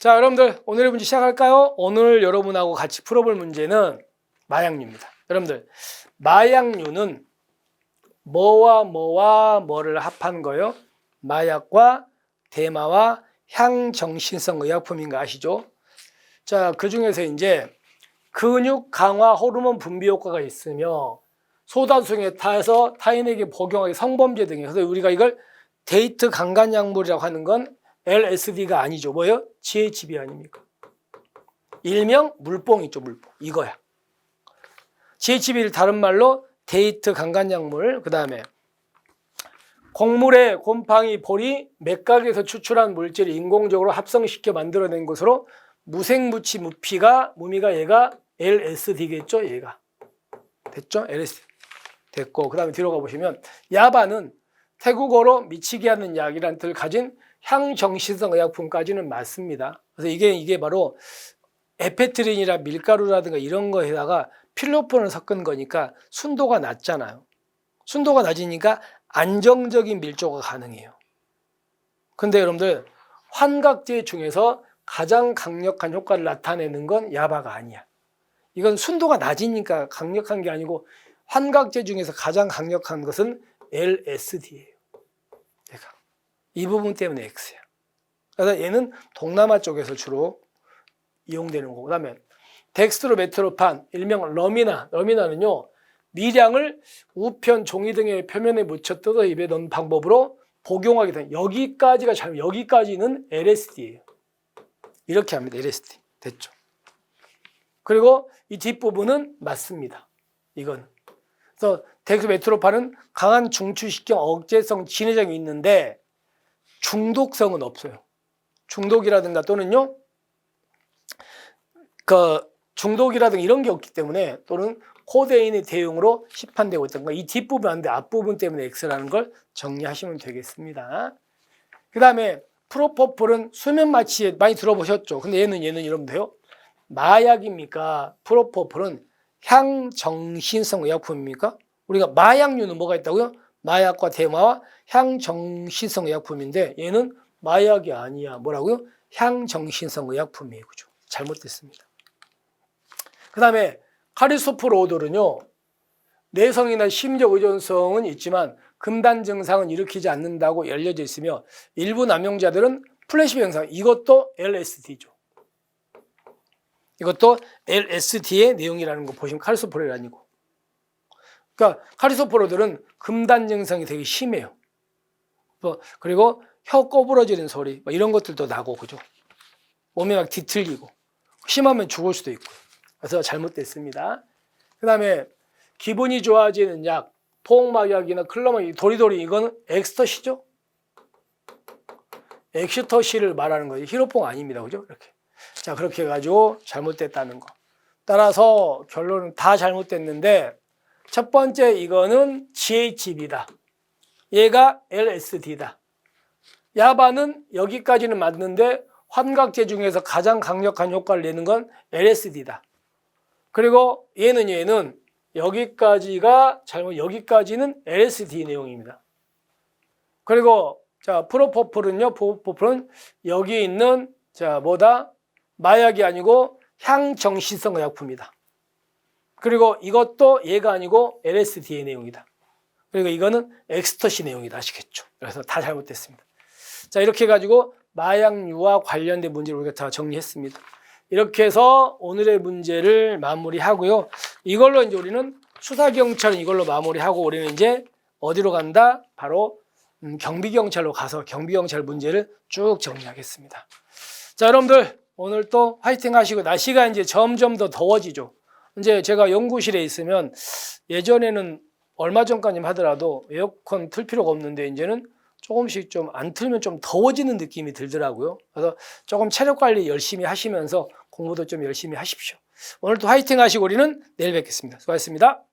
자, 여러분들 오늘의 문제 시작할까요? 오늘 여러분하고 같이 풀어볼 문제는 마약류입니다. 여러분들 마약류는 뭐와 뭐와 뭐를 합한 거요? 마약과 대마와 향정신성 의약품인 거 아시죠? 자, 그 중에서 이제 근육 강화 호르몬 분비 효과가 있으며 소다수에 타서 타인에게 복용하기 성범죄 등에 그래서 우리가 이걸 데이트 강간 약물이라고 하는 건 LSD가 아니죠. 뭐예요? GHB 아닙니까? 일명 물뽕 있죠, 물뽕. 이거야. GHB를 다른 말로 데이트 강간약물, 그 다음에 곡물의 곰팡이 볼이 맥각에서 추출한 물질을 인공적으로 합성시켜 만들어낸 것으로 무생무치 무피가 무미가 얘가 LSD겠죠, 얘가. 됐죠? LSD. 됐고, 그 다음에 뒤로 가보시면 야바는 태국어로 미치게 하는 약이라는 뜻을 가진 향정신성 의약품까지는 맞습니다. 그래서 이게 이게 바로 에페트린이라 밀가루라든가 이런 거에다가 필로폰을 섞은 거니까 순도가 낮잖아요. 순도가 낮으니까 안정적인 밀조가 가능해요. 근데 여러분들 환각제 중에서 가장 강력한 효과를 나타내는 건 야바가 아니야. 이건 순도가 낮으니까 강력한 게 아니고 환각제 중에서 가장 강력한 것은 LSD예요. 이 부분 때문에 X야. 그래서 얘는 동남아 쪽에서 주로 이용되는 거고 그다음에 덱스트로 메트로판 일명 러미나 러미나는요 미량을 우편 종이 등의 표면에 묻혀 뜯어 입에 넣는 방법으로 복용하게 된 여기까지가 잘 여기까지는 LSD예요. 이렇게 합니다. LSD 됐죠. 그리고 이 뒷부분은 맞습니다. 이건 그래서 덱스 메트로판은 강한 중추신경 억제성 진해장이 있는데 중독성은 없어요. 중독이라든가 또는요, 그 중독이라든가 이런 게 없기 때문에 또는 코데인의 대용으로 시판되고 있던가 이 뒷부분 안 돼 앞부분 때문에 X라는 걸 정리하시면 되겠습니다. 그 다음에 프로포폴은 수면 마취에 많이 들어보셨죠? 근데 얘는 얘는 여러분들요 마약입니까? 프로포폴은 향정신성 의약품입니까? 우리가 마약류는 뭐가 있다고요? 마약과 대마와 향정신성 의약품인데 얘는 마약이 아니야. 뭐라고요? 향정신성 의약품이에요. 그죠? 잘못됐습니다. 그 다음에 카리소프로돌은요. 내성이나 심적 의존성은 있지만 금단 증상은 일으키지 않는다고 알려져 있으며 일부 남용자들은 플래시백 현상 이것도 LSD죠. 이것도 LSD의 내용이라는 거 보시면 카리소프로이 아니고 그러니까 카리소프로들은 금단 증상이 되게 심해요. 뭐, 그리고 혀 꼬부러지는 소리 뭐 이런 것들도 나고 그죠? 몸이 막 뒤틀리고 심하면 죽을 수도 있고 그래서 잘못됐습니다. 그 다음에 기분이 좋아지는 약, 포옹막약이나 클로막, 도리도리 이거는 엑스터시죠? 엑스터시를 말하는 거예요. 히로뽕 아닙니다. 그죠? 이렇게. 자, 그렇게 해가지고 잘못됐다는 거. 따라서 결론은 다 잘못됐는데 첫 번째 이거는 GHB다. 얘가 LSD다. 야바는 여기까지는 맞는데 환각제 중에서 가장 강력한 효과를 내는 건 LSD다. 그리고 얘는 얘는 여기까지가 잘못 여기까지는 LSD 내용입니다. 그리고 자 프로포폴은요 프로포폴은 여기 있는 자 뭐다 마약이 아니고 향정신성 의약품이다. 그리고 이것도 얘가 아니고 LSD의 내용이다. 그리고 이거는 엑스터시 내용이다. 아시겠죠? 그래서 다 잘못됐습니다. 자, 이렇게 해가지고 마약류와 관련된 문제를 우리가 다 정리했습니다. 이렇게 해서 오늘의 문제를 마무리하고요. 이걸로 이제 우리는 수사경찰은 이걸로 마무리하고 우리는 이제 어디로 간다? 바로 음, 경비경찰로 가서 경비경찰 문제를 쭉 정리하겠습니다. 자, 여러분들 오늘 또 화이팅 하시고 날씨가 이제 점점 더 더워지죠. 이제 제가 연구실에 있으면 예전에는 얼마 전까지 하더라도 에어컨 틀 필요가 없는데 이제는 조금씩 좀 안 틀면 좀 더워지는 느낌이 들더라고요. 그래서 조금 체력 관리 열심히 하시면서 공부도 좀 열심히 하십시오. 오늘도 화이팅 하시고 우리는 내일 뵙겠습니다. 수고하셨습니다.